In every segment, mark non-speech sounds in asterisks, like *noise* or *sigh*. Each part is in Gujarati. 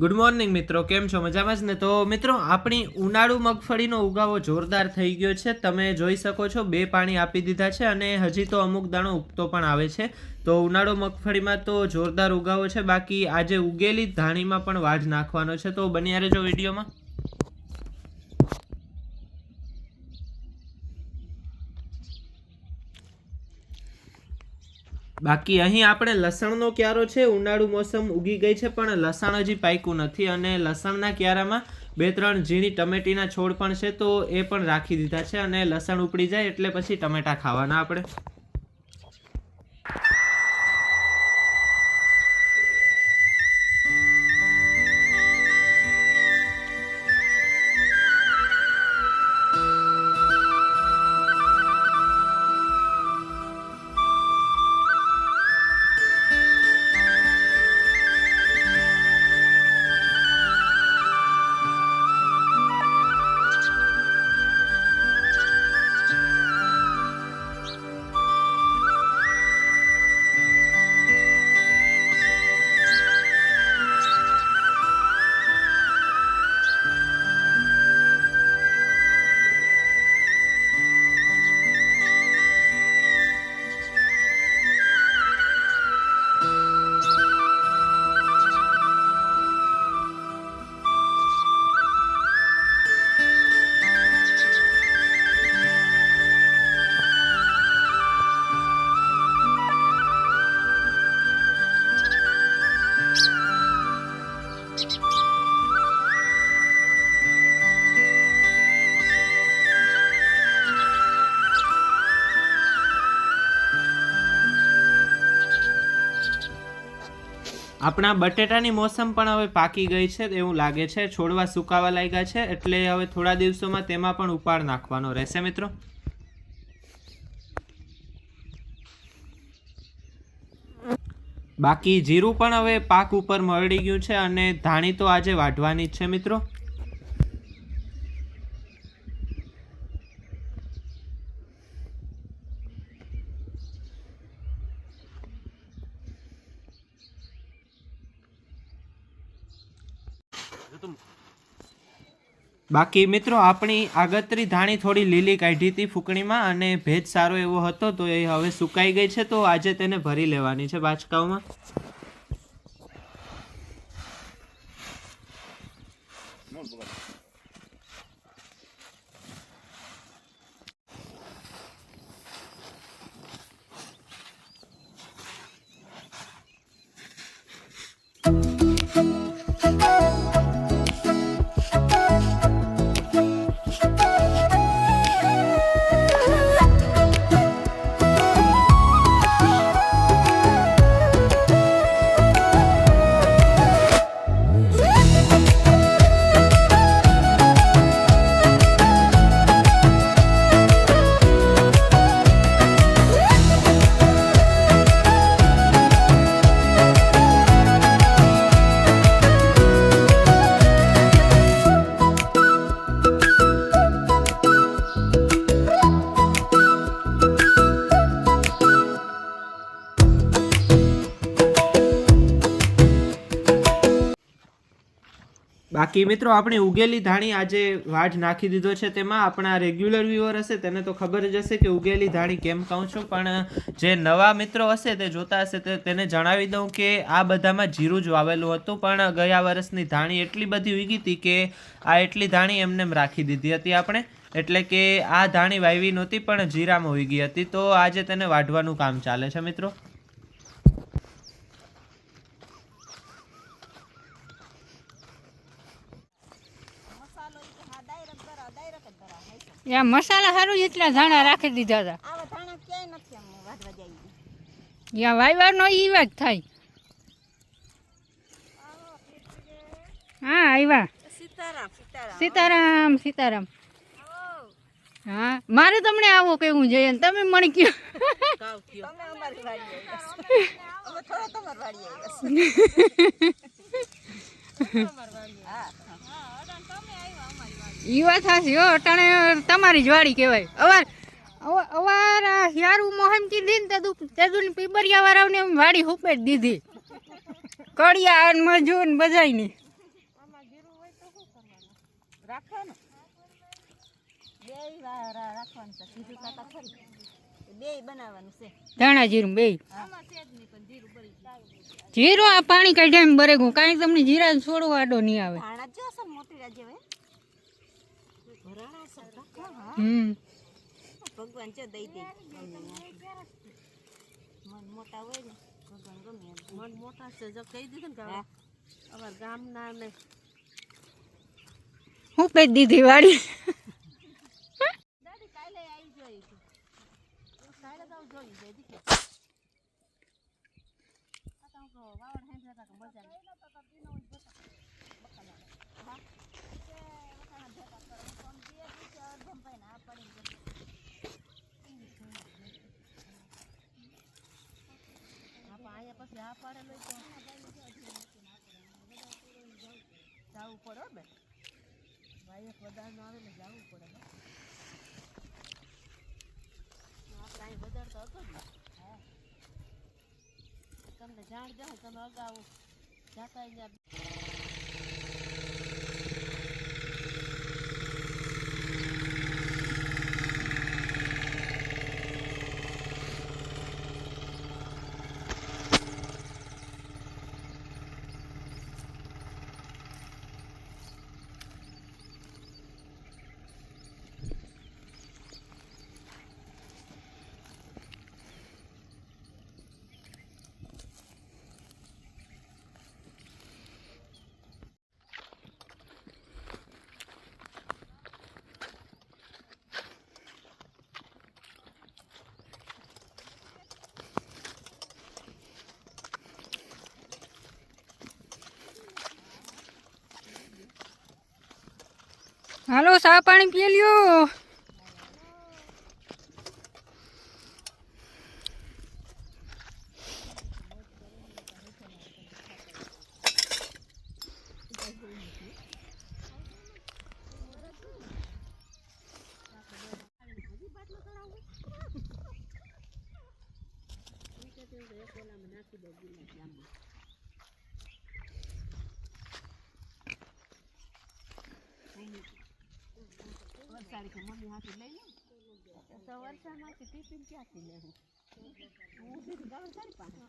ગુડ મોર્નિંગ મિત્રો. કેમ છો? મજામાં જ ને? તો મિત્રો, આપણી ઉનાળુ મગફળીનો ઉગાવો જોરદાર થઈ ગયો છે. તમે જોઈ શકો છો, બે પાણી આપી દીધા છે અને હજી તો અમુક દાણો ઉગતો પણ આવે છે. તો ઉનાળુ મગફળીમાં તો જોરદાર ઉગાવો છે. બાકી આજે ઉગેલી ધાણીમાં પણ વાઢ નાખવાનો છે. તો બની રહેજો વિડીયોમાં. બાકી અહીં આપણે લસણનો ક્યારો છે, ઉનાળુ મોસમ ઉગી ગઈ છે, પણ લસણ હજી પાક્યું નથી અને લસણના ક્યારામાં બે ત્રણ ઝીણી ટમેટીના છોડ પણ છે, તો એ પણ રાખી દીધા છે અને લસણ ઉપડી જાય એટલે પછી ટમેટા ખાવાના આપણે. આપણા બટેટાની મોસમ પણ હવે પાકી ગઈ છે એવું લાગે છે. છોડવા સુકાવા લાગ્યા છે એટલે હવે થોડા દિવસોમાં તેમાં પણ ઉપાડ નાખવાનો રહેશે મિત્રો. બાકી જીરું પણ હવે પાક ઉપર મરડી ગયું છે અને ધાણી તો આજે વાઢવાની જ છે મિત્રો. બાકી મિત્રો, આપણી આગતરી ધાણી થોડી લીલી કાઢી હતી ફૂકણીમાં અને ભેજ સારો એવો હતો તો એ હવે સુકાઈ ગઈ છે, તો આજે તેને ભરી લેવાની છે બાચકાઓમાં. બાકી મિત્રો, આપણી ઉગેલી ધાણી આજે વાઢ નાખી દીધો છે તેમાં. આપણા રેગ્યુલર વ્યુઅર હશે, તેને તો ખબર જ હશે કે ઉગેલી ધાણી કેમ કહું છું. પણ જે નવા મિત્રો હશે, તે જોતા હશે, તે તેને જણાવી દઉં કે આ બધામાં જીરું જ વાવેલું હતું. પણ ગયા વર્ષની ધાણી એટલી બધી ઉગી હતી કે આ એટલી ધાણી એમને એમ રાખી દીધી હતી આપણે. એટલે કે આ ધાણી વાવી નહોતી, પણ જીરામાં ઉગી હતી. તો આજે તેને વાઢવાનું કામ ચાલે છે મિત્રો. યા મસાલા સારું જેટલા ધાણા રાખી દીધા હતા. આવા ધાણા ક્યાંય નથી આમ વાઢવા જાય યા વાયવારનો ઈ વાત થાય. હા આવ્યા સીતારામ. સીતારામ. સીતારામ સીતારામ. હા મારે તમને આવો કેવું જોઈએ ને તમે મને કયો. તમે અમારી વાડી *laughs* *laughs* એ વાત હાસી હો, અટાણે તમારી જ વાડી કહેવાય. અવાર અવાર આ હિયારું મોહમ કીધી ને તેદુ તેદુની પીબરિયા વાળાને એમ વાડી હુપે દીધી. કડિયા અને મજૂર ને બજાયની. ધાણા જીરું બે જીરું આ પાણી કાઢ્યા એમ બરેગું કાંઈ તમને જીરા છોડવા આડો નહીં આવે. હમ ભગવાન છે દઈ દે મન મોટા હોય ને ભગવાન ગમે એમ મન મોટા છે જો કહી દીધું ને કે અમારા ગામના ને હું કહી દીધી વાડી દાદી કાલે આવી જોઈ કાલે તો જોઈ જાય દીકરી આ તો હું કહું, વાવડ હેંડ્યા તા કે મજા આ તો જાવું પડે બે ભાઈ એક વધારનો આવે ને જાવું પડે. આપણે અહીં વધારતો હતો ને હા તમને જાણ જાઓ તમે અગાઉ જાતા હાલો સા પાણી પી લ્યો. વરસાદી કે મમ્મી હાથી લઈ લઉં. તો વરસાદમાંથી ટિફિન ક્યાંથી લેવું? હું સીધું ગામ સારી પાસે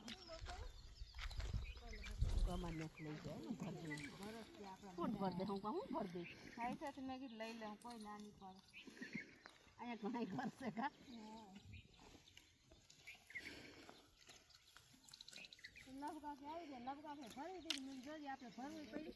ગમન નથી લઈ જાય ભર દે કોણ ભર દે? હું હું ભર દઈશ. ખાઈ સાથે મેં કીધું લઈ લે કોઈ ના નહીં પડે. અહીંયા ઘણા ઘર છે કા આવી જાય લબકા કે ભરી દઈએ જોઈએ આપણે ભરવી પડી.